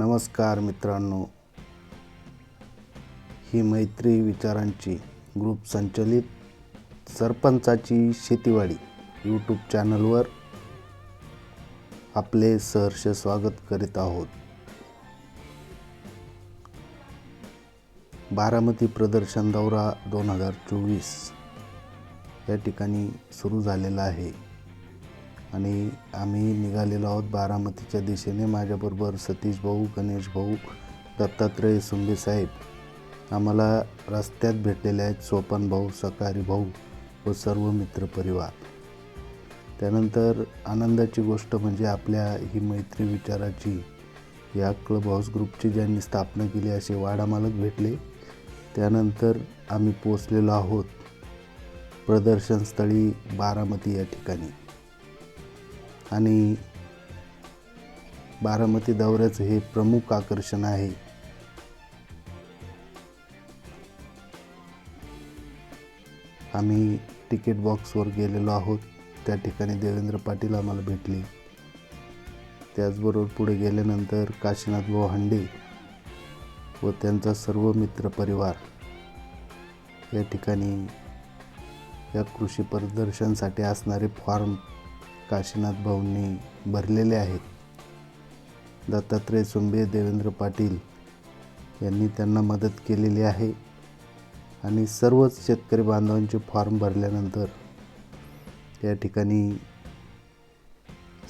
नमस्कार मित्रांनो. ही मैत्री विचारांची ग्रुप संचलित सरपंचाची शेतीवाडी यूट्यूब चॅनलवर आपले सहर्ष स्वागत करीत आहोत. बारामती प्रदर्शन दौरा दोन हजार चोवीस या ठिकाणी सुरू झालेला आहे. आणि आम्ही निघालेलो आहोत बारामतीच्या दिशेने. माझ्याबरोबर सतीश भाऊ गणेश भाऊ दत्तात्रय सुंबे साहेब. आम्हाला रस्त्यात भेटलेले आहेत सोपान भाऊ सकारी भाऊ व सर्व मित्रपरिवार त्यानंतर आनंदाची गोष्ट म्हणजे आपल्या ही मैत्री विचाराची या क्लब हाऊस ग्रुपची ज्यांनी स्थापना केली असे वाडामालक भेटले. त्यानंतर आम्ही पोचलेलो आहोत प्रदर्शनस्थळी बारामती या ठिकाणी. आणि बारामती दौऱ्याचं हे प्रमुख आकर्षण आहे. आम्ही तिकीट बॉक्सवर गेलेलो आहोत. त्या ठिकाणी देवेंद्र पाटील आम्हाला भेटले. त्याचबरोबर पुढे गेल्यानंतर काशीनाथ भाऊ हांडे व त्यांचा सर्व मित्रपरिवार या ठिकाणी या कृषी प्रदर्शनसाठी असणारे फॉर्म काशीनाथ भाऊंनी भरलेले आहेत. दत्तात्रय सुंबे देवेंद्र पाटील यांनी त्यांना मदत केलेली आहे आणि सर्वच शेतकरी बांधवांचे फॉर्म भरल्यानंतर त्या ठिकाणी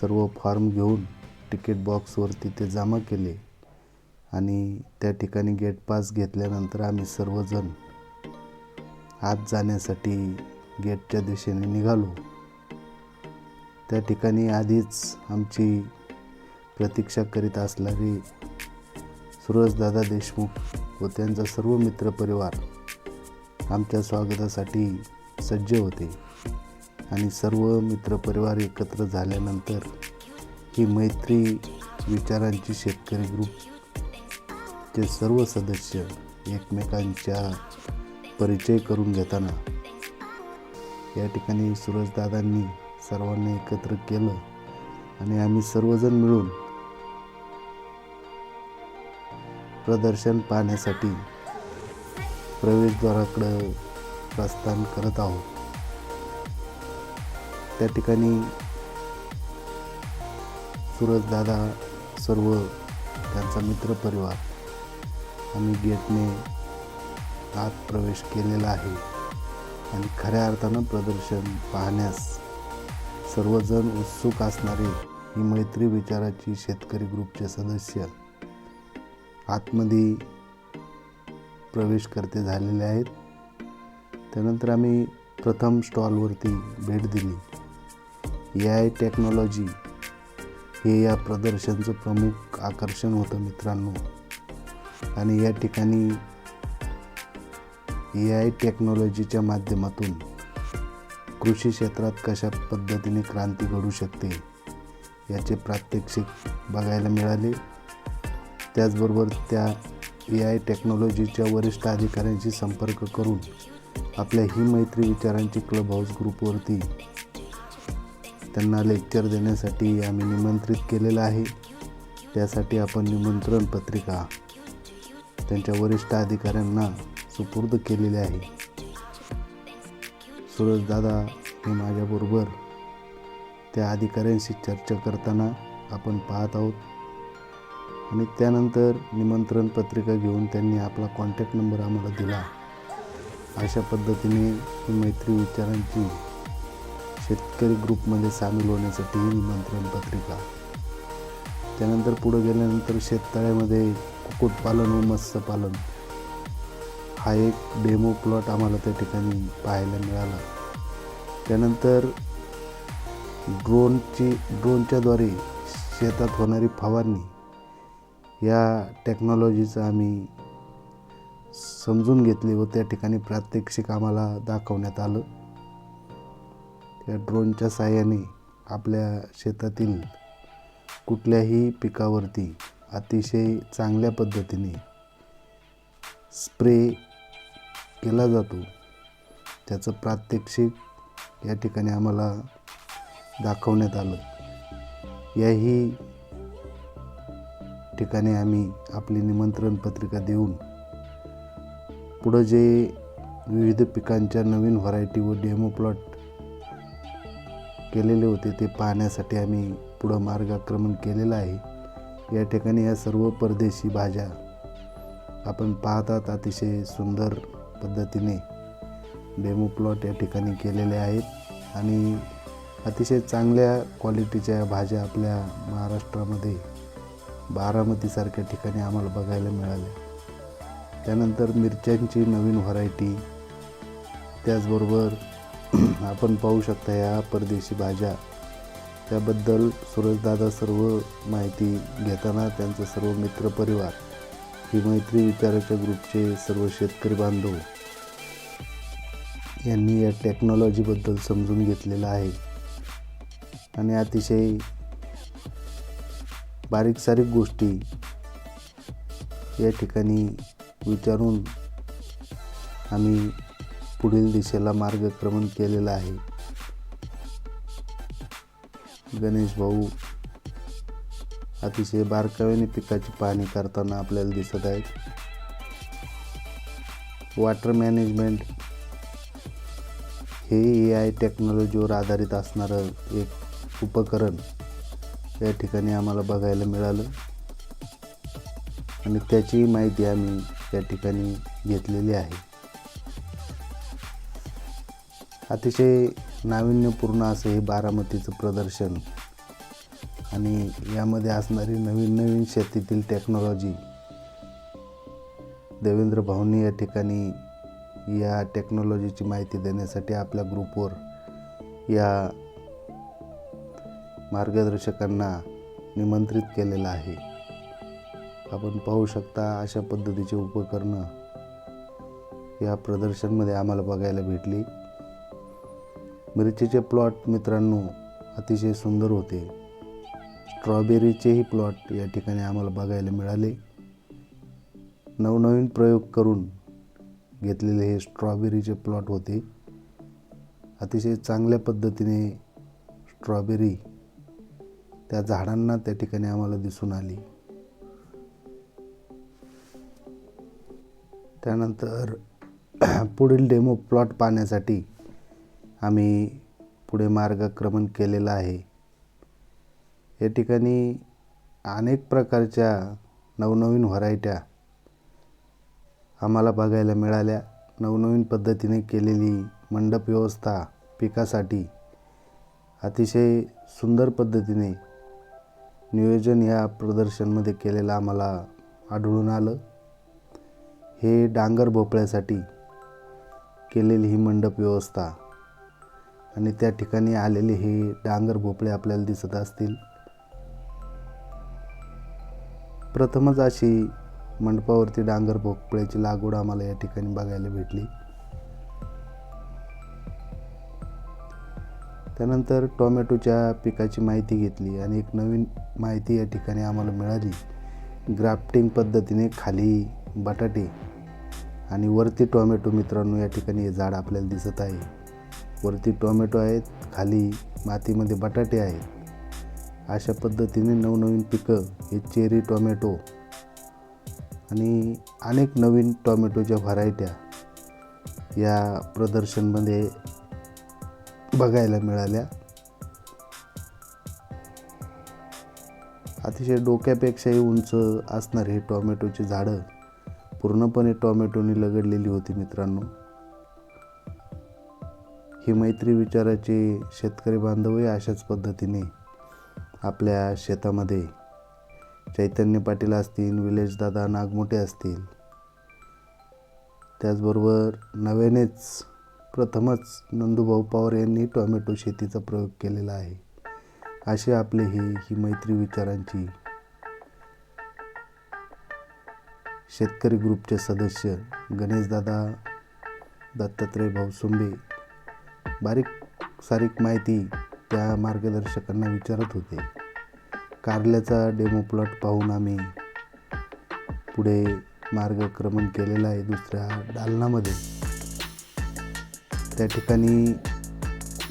सर्व फॉर्म घेऊन तिकीट बॉक्सवरती ते जमा केले आणि त्या ठिकाणी गेट पास घेतल्यानंतर आम्ही सर्वजण आत जाण्यासाठी गेटच्या दिशेने निघालो. त्या ठिकाणी आधीच आमची प्रतीक्षा करीत असणारे सुरजदादा देशमुख व त्यांचा सर्व मित्रपरिवार आमच्या स्वागतासाठी सज्ज होते. आणि सर्व मित्रपरिवार एकत्र झाल्यानंतर ही मैत्री विचारांची शेतकरी ग्रुपचे सर्व सदस्य एकमेकांच्या परिचय करून घेताना या ठिकाणी सुरजदादांनी सर्वांनी एकत्र केलं आणि आम्ही सर्वजण मिळून प्रदर्शन पाहण्यासाठी प्रवेशद्वाराकडं प्रस्थान करत आहोत. त्या ठिकाणी सुरजदादा सर्व त्यांचा मित्रपरिवार आम्ही गेटने आत प्रवेश केलेला आहे आणि खऱ्या अर्थानं प्रदर्शन पाहण्यास सर्वजण उत्सुक असणारे ही मैत्री विचाराची शेतकरी ग्रुपचे सदस्य आतमध्ये प्रवेश करते झालेले आहेत. त्यानंतर आम्ही प्रथम स्टॉलवरती भेट दिली. ए आय टेक्नॉलॉजी हे या प्रदर्शनचं प्रमुख आकर्षण होतं मित्रांनो. आणि या ठिकाणी ए आय टेक्नॉलॉजीच्या माध्यमातून कृषी क्षेत्रात कशा पद्धतीने क्रांती घडू शकते याचे प्रात्यक्षिक बघायला मिळाले. त्याचबरोबर त्या ए आय टेक्नॉलॉजीच्या वरिष्ठ अधिकाऱ्यांशी संपर्क करून आपल्या ही मैत्री विचारांची क्लब हाऊस ग्रुपवरती त्यांना लेक्चर देण्यासाठी आम्ही निमंत्रित केलेलं आहे. त्यासाठी आपण निमंत्रण पत्रिका त्यांच्या वरिष्ठ अधिकाऱ्यांना सुपूर्द केलेले आहे. सुरजदादा हे माझ्याबरोबर त्या अधिकाऱ्यांशी चर्चा करताना आपण पाहत आहोत. आणि त्यानंतर निमंत्रण पत्रिका घेऊन त्यांनी आपला कॉन्टॅक्ट नंबर आम्हाला दिला. अशा पद्धतीने ही मैत्री विचारांची शेतकरी ग्रुपमध्ये सामील होण्यासाठी ही निमंत्रण पत्रिका. त्यानंतर पुढे गेल्यानंतर शेततळ्यामध्ये कुक्कुटपालन व मत्स्यपालन हा एक डेमो प्लॉट आम्हाला त्या ठिकाणी पाहायला मिळाला. त्यानंतर ड्रोनची ड्रोनच्याद्वारे शेतात होणारी फवारणी या टेक्नॉलॉजीचं आम्ही समजून घेतली व त्या ठिकाणी प्रात्यक्षिक आम्हाला दाखवण्यात आलं. त्या ड्रोनच्या साहाय्याने आपल्या शेतातील कुठल्याही पिकावरती अतिशय चांगल्या पद्धतीने स्प्रे केला जातो. त्याचं प्रात्यक्षिक या ठिकाणी आम्हाला दाखवण्यात आलं. याही ठिकाणी आम्ही आपली निमंत्रण पत्रिका देऊन पुढं जे विविध पिकांच्या नवीन व्हरायटी व डेमो प्लॉट केलेले होते ते पाहण्यासाठी आम्ही पुढं मार्गाक्रमण केलेलं आहे. या ठिकाणी या सर्व परदेशी भाज्या आपण पाहतात अतिशय सुंदर पद्धतीने डेमो प्लॉट या ठिकाणी केलेले आहेत आणि अतिशय चांगल्या क्वालिटीच्या भाज्या आपल्या महाराष्ट्रामध्ये बारामतीसारख्या ठिकाणी आम्हाला बघायला मिळाल्या. त्यानंतर मिरच्यांची नवीन व्हरायटी. त्याचबरोबर आपण पाहू शकता या परदेशी भाज्या. त्याबद्दल सूरजदादा सर्व माहिती घेताना त्यांचा सर्व मित्रपरिवार ही मैत्री विचाराच्या ग्रुपचे सर्व शेतकरी बांधव यांनी या टेक्नॉलॉजीबद्दल समजून घेतलेलं आहे. आणि अतिशय बारीक सारीक गोष्टी या ठिकाणी विचारून आम्ही पुढील दिशेला मार्गक्रमण केलेलं आहे. गणेश भाऊ अतिशय बारकाव्याने पिकाची पाहणी करताना आपल्याला दिसत आहेत. वॉटर मॅनेजमेंट हे ए आय टेक्नॉलॉजीवर आधारित असणारं एक उपकरण या ठिकाणी आम्हाला बघायला मिळालं. आणि त्याची माहिती आम्ही या ठिकाणी घेतलेली आहे. अतिशय नाविन्यपूर्ण असं हे बारामतीचं प्रदर्शन आणि यामध्ये असणारी नवीन नवीन शेतीतील टेक्नॉलॉजी देवेंद्र भाऊंनी या ठिकाणी या टेक्नॉलॉजीची माहिती देण्यासाठी आपल्या ग्रुपवर या मार्गदर्शकांना निमंत्रित केलेलं आहे. आपण पाहू शकता अशा पद्धतीचे उपकरणं या प्रदर्शनमध्ये आम्हाला बघायला भेटली. मिरचीचे प्लॉट मित्रांनो अतिशय सुंदर होते. स्ट्रॉबेरीचेही प्लॉट या ठिकाणी आम्हाला बघायला मिळाले. नवनवीन प्रयोग करून घेतलेले हे स्ट्रॉबेरीचे प्लॉट होते. अतिशय चांगल्या पद्धतीने स्ट्रॉबेरी त्या झाडांना त्या ठिकाणी आम्हाला दिसून आली. त्यानंतर पुढील डेमो प्लॉट पाहण्यासाठी आम्ही पुढे मार्गक्रमण केलेलं आहे. या ठिकाणी अनेक प्रकारच्या नवनवीन व्हरायट्या आम्हाला बघायला मिळाल्या. नवनवीन पद्धतीने केलेली मंडप व्यवस्था पिकासाठी अतिशय सुंदर पद्धतीने नियोजन या प्रदर्शनमध्ये केलेलं आम्हाला आढळून आलं. हे डांगर भोपळ्यासाठी केलेली ही मंडप व्यवस्था आणि त्या ठिकाणी आलेले हे डांगर भोपळे आपल्याला दिसत असतील. प्रथमच अशी मंडपावरती डांगर भोपळ्याची लागवड आम्हाला या ठिकाणी बघायला भेटली. त्यानंतर टोमॅटोच्या पिकाची माहिती घेतली आणि एक नवीन माहिती या ठिकाणी आम्हाला मिळाली. ग्राफ्टिंग पद्धतीने खाली बटाटे आणि वरती टोमॅटो मित्रांनो या ठिकाणी हे झाड आपल्याला दिसत आहे. वरती टोमॅटो आहेत खाली मातीमध्ये बटाटे आहेत. अशा पद्धतीने नवनवीन पिकं हे चेरी टोमॅटो आणि अनेक नवीन टॉमॅटोच्या व्हरायट्या या प्रदर्शनमध्ये बघायला मिळाल्या. अतिशय डोक्यापेक्षाही उंच असणारे हे टॉमॅटोची झाडं. पूर्णपणे टॉमॅटोने लगडलेली होती मित्रांनो. ही मैत्री विचाराचे शेतकरी बांधवही अशाच पद्धतीने आपल्या शेतामध्ये चैतन्य पाटील असतील विलेशदादा नागमोठे असतील. त्याचबरोबर नव्यानेच प्रथमच नंदूभाऊ पवार यांनी टोमॅटो शेतीचा प्रयोग केलेला आहे. असे आपले हे ही मैत्री विचारांची. शेतकरी ग्रुपचे सदस्य गणेशदादा दत्तात्रय भाऊ सुंबे बारीक सारीक माहिती त्या मार्गदर्शकांना विचारत होते. कारल्याचा डेमो प्लॉट पाहून आम्ही पुढे मार्गक्रमण केलेलं आहे दुसऱ्या दालनामध्ये त्या ठिकाणी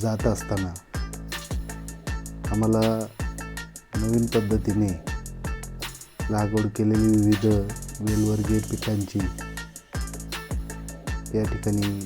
जात असताना आम्हाला नवीन पद्धतीने लागवड केलेली विविध वेलवर्गीय पिकांची या ठिकाणी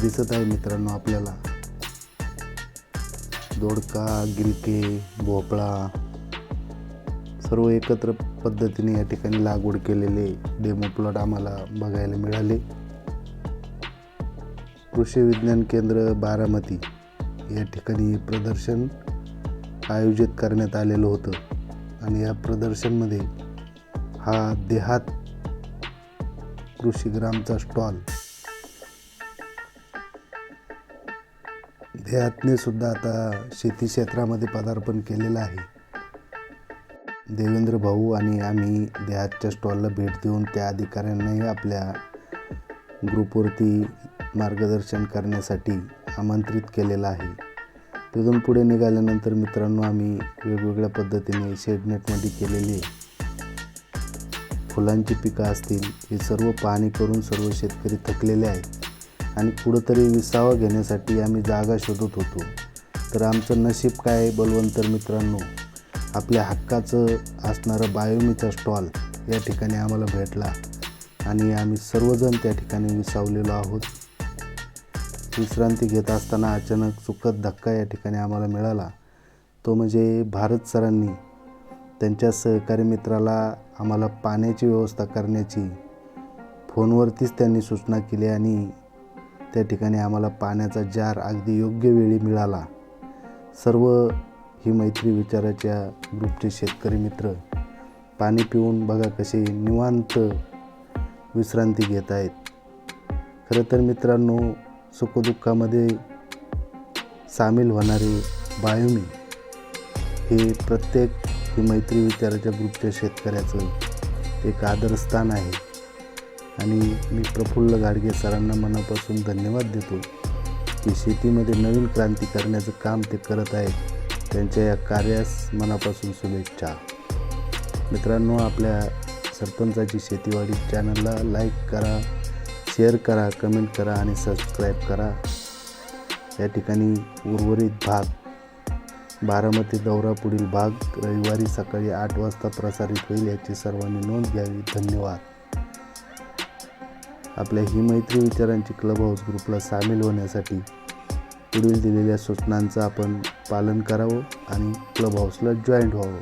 दिसत आहे मित्रांनो आपल्याला. दोडका गिलके भोपळा सर्व एकत्र पद्धतीने या ठिकाणी लागवड केलेले डेमो प्लॉट आम्हाला बघायला मिळाले. कृषी विज्ञान केंद्र बारामती या ठिकाणी प्रदर्शन आयोजित करण्यात आलेलं होतं आणि या प्रदर्शनमध्ये हा देहात कृषीग्रामचा स्टॉल देहातने सुद्धा आता शेती क्षेत्रामध्ये पदार्पण केलेलं आहे. देवेंद्र भाऊ आणि आम्ही देहातच्या स्टॉलला भेट देऊन त्या अधिकाऱ्यांनाही आपल्या ग्रुपवरती मार्गदर्शन करण्यासाठी आमंत्रित केलेलं आहे. तिथून पुढे निघाल्यानंतर मित्रांनो आम्ही वेगवेगळ्या पद्धतीने शेडनेटमध्ये केलेली फुलांची पिकं असतील हे सर्व पाहणी करून सर्व शेतकरी थकलेले आहेत. आणि कुठंतरी विसावा घेण्यासाठी आम्ही जागा शोधत होतो. तर आमचं नशीब काय आहे बलवंतर मित्रांनो? आपल्या हक्काचं असणारं बायोमीचा स्टॉल या ठिकाणी आम्हाला भेटला. आणि आम्ही सर्वजण त्या ठिकाणी विसावलेलो आहोत. विश्रांती घेत असताना अचानक सुखद धक्का या ठिकाणी आम्हाला मिळाला. तो म्हणजे भारत सरांनी त्यांच्या सहकारी मित्राला आम्हाला पाण्याची व्यवस्था करण्याची फोनवरतीच त्यांनी सूचना केली आणि त्या ठिकाणी आम्हाला पाण्याचा जार अगदी योग्य वेळी मिळाला. सर्व ही मैत्री विचाराच्या ग्रुपचे शेतकरी मित्र पाणी पिऊन बघा कसे निवांत विश्रांती घेत आहेत. खरं तर मित्रांनो सुखदुःखामध्ये सामील होणारे बायोमी हे प्रत्येक ही मैत्री विचाराच्या ग्रुपच्या शेतकऱ्याचं एक आदरस्थान आहे. आणि मी प्रफुल्ल गाडगे सरांना मनापासून धन्यवाद देतो की शेतीमध्ये नवीन क्रांती करण्याचं काम ते करत आहेत. त्यांच्या या कार्यास मनापासून शुभेच्छा. मित्रांनो आपल्या सरपंचाची शेतीवाडी चॅनलला लाईक करा शेअर करा कमेंट करा आणि सबस्क्राईब करा. या ठिकाणी उर्वरित भाग बारामती दौरा पुढील भाग रविवारी सकाळी आठ वाजता प्रसारित होईल याची सर्वांनी नोंद घ्यावी. धन्यवाद. आपल्या ही मैत्री विचारांची क्लब हाऊस ग्रुपला सामील होण्यासाठी पुढील दिलेल्या सूचनांचं आपण पालन करावं आणि क्लब हाऊसला जॉईंट व्हावं.